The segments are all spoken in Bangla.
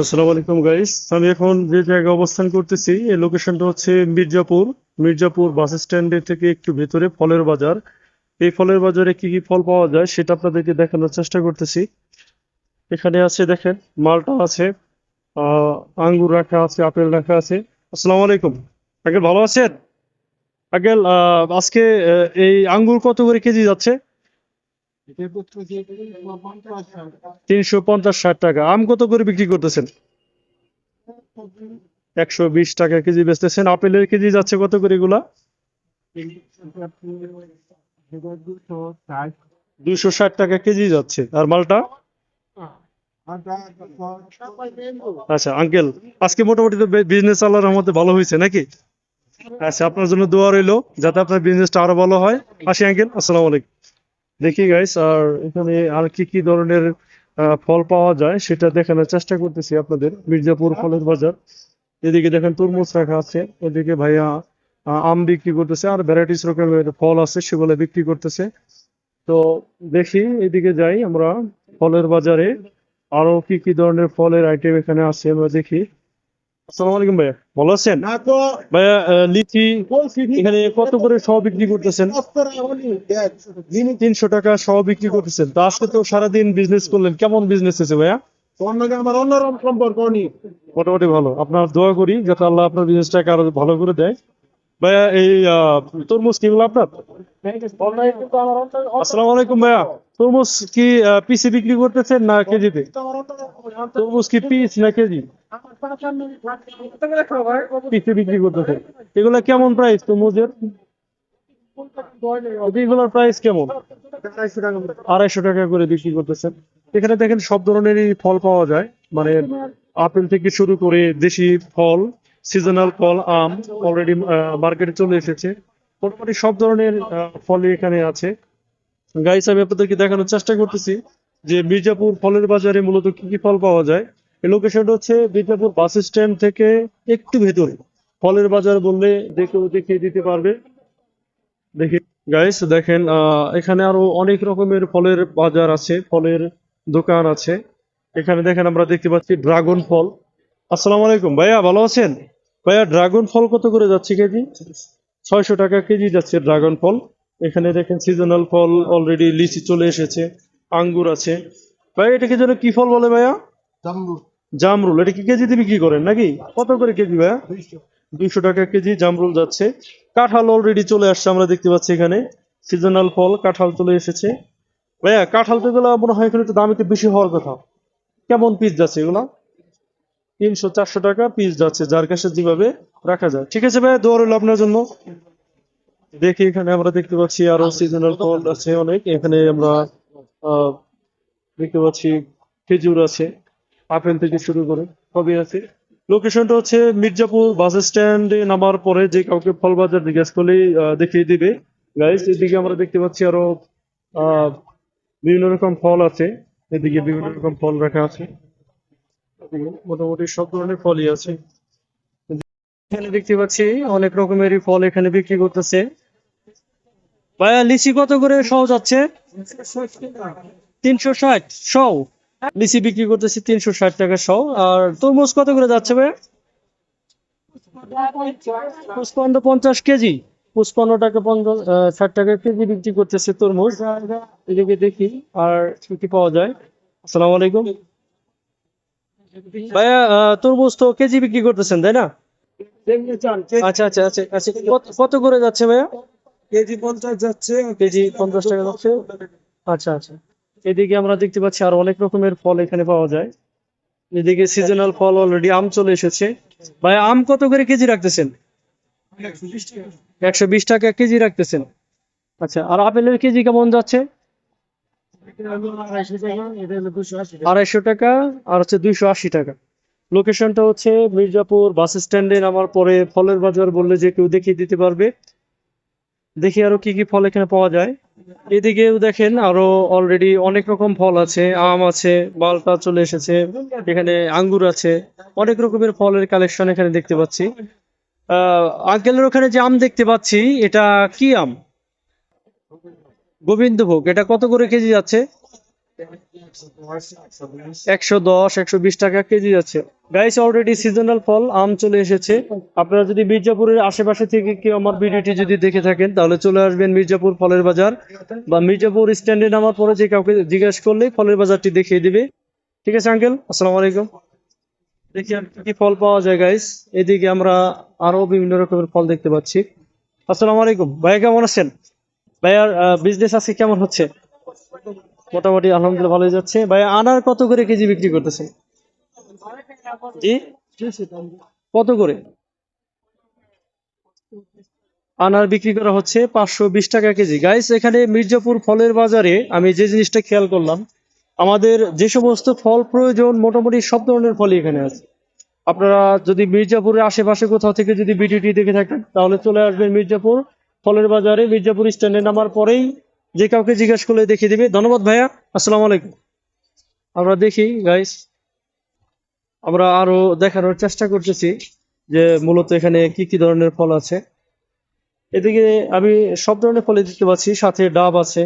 আসসালামু আলাইকুম গাইস আমি এখন যে জায়গায় অবস্থান করতেছি, এই লোকেশনটা হচ্ছে মির্জাপুর। মির্জাপুর বাস স্ট্যান্ডের থেকে একটু ভেতরে ফলের বাজার। এই ফলের বাজারে কি কি ফল পাওয়া যায় সেটা আপনাদেরকে দেখানোর চেষ্টা করতেছি। এখানে আছে দেখেন, মালটা আছে আঙ্গুর রাখা আছে, আপেল রাখা আছে। আসসালামু আলাইকুম। আঙ্কেল, ভালো আছেন? আঙ্কেল আজকে এই আঙ্গুর কত করে কেজি যাচ্ছে? তিনশো পঞ্চাশ ষাট টাকা। আম কত করে বিক্রি করতেছেন? একশো বিশ টাকা কেজি বেচতেছেন। আপেলের কেজি যাচ্ছে কত করে এগুলা? দুইশো ষাট টাকা কেজি যাচ্ছে। আর মালটা? আচ্ছা আঙ্কেল, আজকে মোটামুটি তো বিজনেস আল্লাহর রহমতে ভালো হয়েছে নাকি? আচ্ছা আপনার জন্য দোয়া রইল, যাতে আপনার বিজনেসটা আরও ভালো হয়। আসি, আঙ্কেল, আসসালামু আলাইকুম। দেখি গাইস আর এখানে আর কি কি ধরনের ফল পাওয়া যায় সেটা দেখানোর চেষ্টা করতেছি আপনাদের। মির্জাপুর ফলের বাজার। এদিকে দেখেন তরমুজ রাখা আছে। এদিকে ভাইয়া আম বিক্রি করতেছে আর ভ্যারাইটিস রকমের ফল আছে সেগুলো বিক্রি করতেছে। তো দেখি এদিকে যাই আমরা ফলের বাজারে। আরও কি কি ধরনের ফলের আইটেম এখানে আছে আমরা দেখি। আসসালামু আলাইকুম ভাইয়া। ভালো আছেন? ভাইয়া লিচি এখানে কত করে সহ বিক্রি করতেছেন? তিনশো টাকা সহ বিক্রি করতেছেন। তো আজকে তো সারাদিন বিজনেস করলেন। কেমন বিজনেস হয়েছে ভাইয়া? আমার অন্যরকম সম্পর্ক নেই। মোটামুটি ভালো। আপনার দোয়া করি যাতে আল্লাহ আপনার বিজনেসটাকে আরও ভালো করে দেয়। ভাইয়া, এই তরমুজ কি আপনার? আলাইকুম ভাইয়া। তরমুজ কি পিসি বিক্রি করতেছেন না কেজিতে? তরমুজ কি পিস না কেজি? পিসি বিক্রি করতেছেন। এগুলা কেমন প্রাইস তরমুজের? এগুলোর প্রাইস কেমন? আড়াইশো টাকা করে বিক্রি করতেছেন। এখানে দেখেন সব ধরনেরই ফল পাওয়া যায়। মানে আপেল থেকে শুরু করে দেশি ফল সিজনাল ফল, আম অলরেডি মার্কেটে চলে এসেছে। মোটামুটি সব ধরনের ফলই এখানে আছে। গাইস আমি আপনাদেরকে দেখানোর চেষ্টা করতেছি যে মির্জাপুর ফলের বাজারে মূলত কি কি ফল পাওয়া যায়। এই লোকেশনটা হচ্ছে মির্জাপুর বাস স্ট্যান্ড থেকে একটু ভেতরে। ফলের বাজার বললে দেখেও দেখিয়ে দিতে পারবে। দেখি গাইস দেখেন এখানে আরও অনেক রকমের ফলের বাজার আছে, ফলের দোকান আছে। এখানে দেখেন আমরা দেখতে পাচ্ছি ড্রাগন ফল। আসসালামু আলাইকুম, ভাইয়া, ভালো আছেন? ভাইয়া ড্রাগন ফল কত করে যাচ্ছে কেজি? ছয়শো টাকা কেজি যাচ্ছে ড্রাগন ফল এখানে দেখেন সিজনাল ফল অলরেডি লিচি চলে এসেছে আঙ্গুর আছে। ভাইয়া এটাকে যেন কি ফল বলে ভাইয়া? জামরুল। এটা কি কেজিতে বিক্রি করেন নাকি? কত করে কেজি ভাইয়া? দুইশো। টাকা কেজি জামরুল যাচ্ছে। কাঁঠাল অলরেডি চলে আসছে আমরা দেখতে পাচ্ছি এখানে। সিজনাল ফল কাঁঠাল চলে এসেছে। ভাইয়া কাঁঠাল তো এগুলো মনে হয় এখানে তো দাম একটু বেশি হওয়ার কথা। কেমন পিস যাচ্ছে এগুলো? তিনশো চারশো টাকা পিস যাচ্ছে, যার কাছে যেভাবে রাখা যায়। ঠিক আছে ভাইয়া দোয়া রইল আপনার জন্য। দেখি এখানে আমরা দেখতে পাচ্ছি আরও সিজনাল ফল আছে অনেক। এখানে আমরা দেখতে পাচ্ছি খেজুর আছে, আপেল থেকে শুরু করে সবই আছে। লোকেশনটা হচ্ছে মির্জাপুর বাস স্ট্যান্ডে নামার পরে যে কাউকে ফল বাজার জিজ্ঞেস করলেই দেখিয়ে দিবে। গাইস এদিকে আমরা দেখতে পাচ্ছি আরও বিভিন্ন রকম ফল আছে। এদিকে বিভিন্ন রকম ফল রাখা আছে। মোটামুটি সব ধরনের ফলই আছে। এখানে দেখতে পাচ্ছি অনেক রকমেরই ফল এখানে বিক্রি করতেছে। ভাইয়া, লিচি কত করে সহ যাচ্ছে? তিনশো ষাট সহ। লিচি বিক্রি করতেছি তিনশো ষাট টাকা সহ। আর তরমুজ কত করে যাচ্ছে ভাইয়া? পুষ্পান্ন পঞ্চাশ কেজি। পুষ্পান্ন টাকা পঞ্চাশ ষাট টাকা কেজি বিক্রি করতেছে তরমুজ। এদিকে দেখি আর কি পাওয়া যায়। আসসালামু আলাইকুম। ভাইয়া তরমুজ তো কেজি বিক্রি করতেছেন তাই না? আচ্ছা আচ্ছা আচ্ছা আচ্ছা। কত- কত করে যাচ্ছে ভাইয়া? কেজি পঞ্চাশ যাচ্ছে। কেজি পঞ্চাশ টাকা যাচ্ছে। আচ্ছা আচ্ছা। এদিকে আমরা দেখতে পাচ্ছি আর অনেক রকমের ফল এখানে পাওয়া যায়। এদিকে সিজনাল ফল অলরেডি আম চলে এসেছে। ভাই আম কত করে কেজি রাখতেছেন? একশো বিশ টাকা কেজি রাখতেছেন। আচ্ছা আর আপেলের কেজি কেমন যাচ্ছে? আড়াইশো টাকা, আর হচ্ছে দুইশো আশি টাকা। লোকেশনটা হচ্ছে মির্জাপুর বাস স্ট্যান্ডে নামার পরে ফলের বাজার বললে যে কেউ দেখিয়ে দিতে পারবে। দেখি আরও কি কি ফল এখানে পাওয়া যায়। এদিকেও দেখেন আরও অলরেডি অনেক রকম ফল আছে, আম আছে মালটা চলে এসেছে, এখানে আঙ্গুর আছে, অনেক রকমের ফলের কালেকশন এখানে দেখতে পাচ্ছি। আহ আঙ্কেলের ওখানে যে আম দেখতে পাচ্ছি, এটা কি আম? গোবিন্দভোগ, এটা কত করে কেজি যাচ্ছে? একশো দশ, একশো বিশ টাকা কেজি যাচ্ছে। গাইস অলরেডি সিজনাল ফল, আম চলে এসেছে। আপনারা যদি মির্জাপুরের আশেপাশে থেকে কেউ আমার ভিডিওটি যদি দেখে থাকেন, তাহলে চলে আসবেন মির্জাপুর ফলের বাজার বা মির্জাপুর স্ট্যান্ডে নামার পরে যে কাউকে জিজ্ঞেস করলেই ফলের বাজারটি দেখিয়ে দিবে। ঠিক আছে আঙ্কেল আসসালামু আলাইকুম। দেখি কি ফল পাওয়া যায় গাইস এদিকে আমরা আরও বিভিন্ন রকমের ফল দেখতে পাচ্ছি। আসসালামু আলাইকুম। ভাইয়া, কেমন আছেন? ভাইয়ার বিজনেস আজকে কেমন হচ্ছে? মোটামুটি আলহামদুলিল্লাহ ভালোই যাচ্ছে। ভাই আনার কত করে কেজি বিক্রি করতেছেন? জি? কত করে? আনার বিক্রি করা হচ্ছে পাঁচশো বিশ টাকা কেজি। গাইস এখানে মির্জাপুর ফলের বাজারে আমি যে জিনিসটা খেয়াল করলাম, আমাদের যে সমস্ত ফল প্রয়োজন, মোটামুটি সব ধরনের ফলই এখানে আছে। আপনারা যদি মির্জাপুরের আশেপাশে কোথাও থেকে যদি ভিডিওটি দেখে থাকেন, তাহলে চলে আসবেন মির্জাপুর। ফলের বাজারে মির্জাপুর স্ট্যান্ডে নামার পরেই যে কাউকে জিজ্ঞাসা করলে দেখিয়ে দিবে। ধন্যবাদ ভাইয়া। আসসালামু আলাইকুম। আমরা দেখি গাইস আমরা আরও দেখানোর চেষ্টা করতেছি যে মূলত এখানে কি কি ধরনের ফল আছে। এদিকে আমি সব ধরনের ফলই দেখতে পাচ্ছি। সাথে ডাব আছে,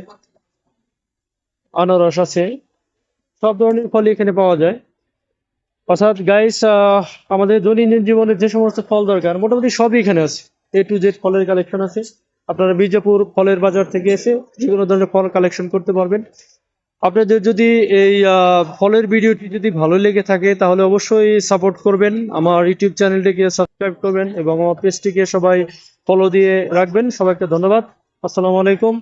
আনারস আছে, সব ধরনের ফলই এখানে পাওয়া যায়। অর্থাৎ গাইস আমাদের দৈনন্দিন জীবনে যে সমস্ত ফল দরকার, মোটামুটি সবই এখানে আছে। এ টু জেড ফলের কালেকশন আছে। আপনারা বিজাপুর ফলের বাজার থেকে এসে যে কোনো ধরনের ফল কালেকশন করতে পারবেন। আপনাদের যদি এই ফলের ভিডিওটি যদি ভালো লেগে থাকে, তাহলে অবশ্যই সাপোর্ট করবেন। আমার ইউটিউব চ্যানেলটিকে সাবস্ক্রাইব করবেন এবং আমার পেজটিকে সবাই ফলো দিয়ে রাখবেন। সবাইকে ধন্যবাদ। আসসালামু আলাইকুম।